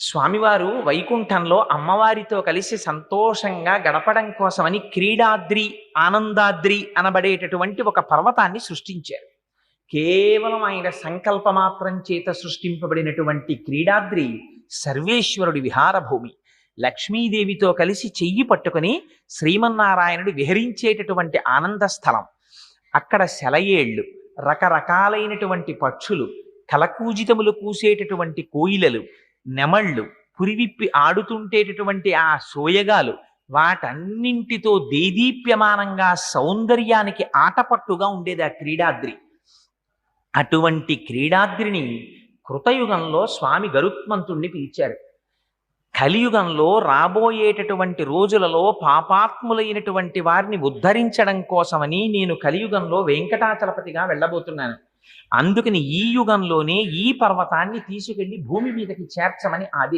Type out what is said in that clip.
స్వామివారు వైకుంఠంలో అమ్మవారితో కలిసి సంతోషంగా గడపడం కోసమని క్రీడాద్రి ఆనందాద్రి అనబడేటటువంటి ఒక పర్వతాన్ని సృష్టించారు. కేవలం ఆయన సంకల్ప మాత్రం చేత సృష్టింపబడినటువంటి క్రీడాద్రి సర్వేశ్వరుడి విహారభూమి. లక్ష్మీదేవితో కలిసి చెయ్యి పట్టుకుని శ్రీమన్నారాయణుడు విహరించేటటువంటి ఆనంద స్థలం. అక్కడ సెలయేళ్ళు రకరకాలైనటువంటి పక్షులు కలకూజితములు కూసేటటువంటి కోయిలలు నెమళ్ళు పురివిప్పి ఆడుతుంటేటటువంటి ఆ సోయగాలు వాటన్నింటితో దేదీప్యమానంగా సౌందర్యానికి ఆటపట్టుగా ఉండేది ఆ క్రీడాద్రి. అటువంటి క్రీడాద్రిని కృతయుగంలో స్వామి గరుత్మంతుణ్ణి పిలిచారు. కలియుగంలో రాబోయేటటువంటి రోజులలో పాపాత్ములైనటువంటి వారిని ఉద్ధరించడం కోసమని నేను కలియుగంలో వెంకటాచలపతిగా వెళ్ళబోతున్నాను. అందుకని ఈ యుగంలోనే ఈ పర్వతాన్ని తీసుకెళ్ళి భూమి మీదకి చేర్చమని ఆది